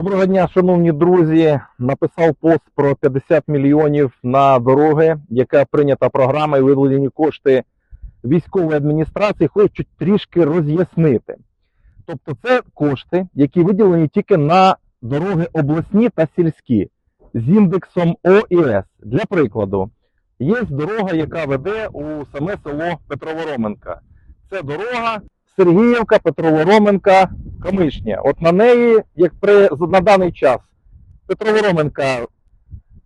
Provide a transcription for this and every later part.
Доброго дня, шановні друзі. Написав пост про 50 мільйонів на дороги, яка прийнята програма і виділені кошти військової адміністрації. Хочу трішки роз'яснити. Тобто, це кошти, які виділені тільки на дороги обласні та сільські з індексом ОІС. Для прикладу, є дорога, яка веде у саме село Петровороменка. Це дорога Сергіївка, Петровороменка, Камишня. От на неї, як при на даний час, Петровороменка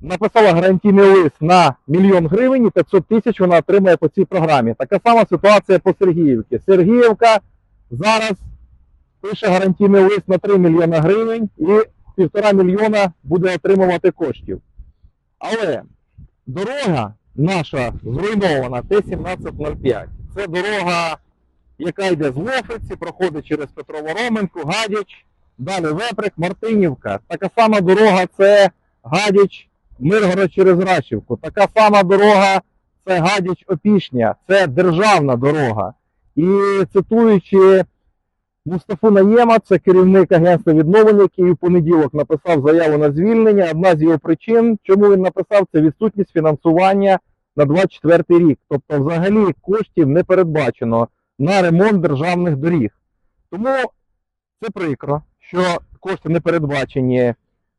написала гарантійний лист на мільйон гривень і 500 тисяч вона отримає по цій програмі. Така сама ситуація по Сергіївці. Сергіївка зараз пише гарантійний лист на 3 мільйона гривень і півтора мільйона буде отримувати коштів. Але дорога наша зруйнована Т-1705. Це дорога яка йде з Лофиці, проходить через Петровороменку, Гадяч, далі Веприк, Мартинівка. Така сама дорога це Гадяч, Миргород через Рачівку. Така сама дорога це Гадяч Опішня. Це державна дорога. І цитуючи Мустафу Наєма, це керівник агентства відновлення, який у понеділок написав заяву на звільнення. Одна з його причин, чому він написав, це відсутність фінансування на 24 рік. Тобто, взагалі коштів не передбачено на ремонт державних доріг. Тому це прикро, що кошти не передбачені.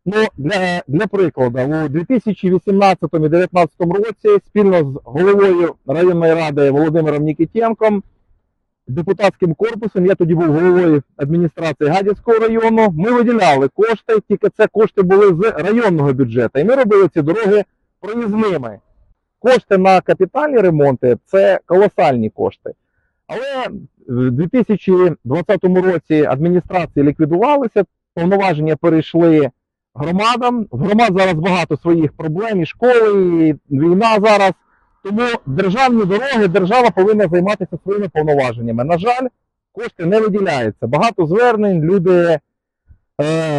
Ну, для, для прикладу, у 2018-2019 році спільно з головою районної ради Володимиром Нікітєнком, депутатським корпусом, я тоді був головою адміністрації Гадяцького району, ми виділяли кошти, тільки це кошти були з районного бюджету. І ми робили ці дороги проїзними. Кошти на капітальні ремонти це колосальні кошти. Але в 2020 році адміністрації ліквідувалися, повноваження перейшли громадам. В громад зараз багато своїх проблем, і школи, і війна зараз. Тому державні дороги держава повинна займатися своїми повноваженнями. На жаль, кошти не виділяються. Багато звернень, люди е,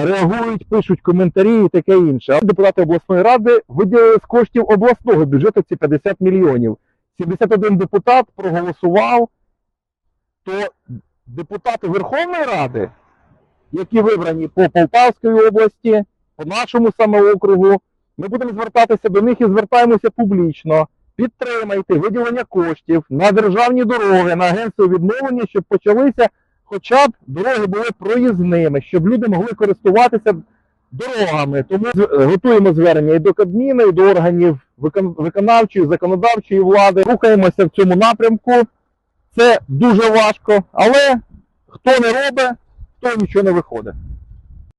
реагують, пишуть коментарі і таке інше. А депутати обласної ради виділили з коштів обласного бюджету ці 50 мільйонів. 71 депутат проголосував то депутати Верховної Ради, які вибрані по Полтавській області, по нашому саме округу, ми будемо звертатися до них і звертаємося публічно. Підтримайте виділення коштів на державні дороги, на агентство відновлення, щоб почалися хоча б дороги були проїзними, щоб люди могли користуватися дорогами. Тому готуємо звернення і до Кабміну, і до органів викон- виконавчої, законодавчої влади. Рухаємося в цьому напрямку. Це дуже важко, але хто не робить, то нічого не виходить.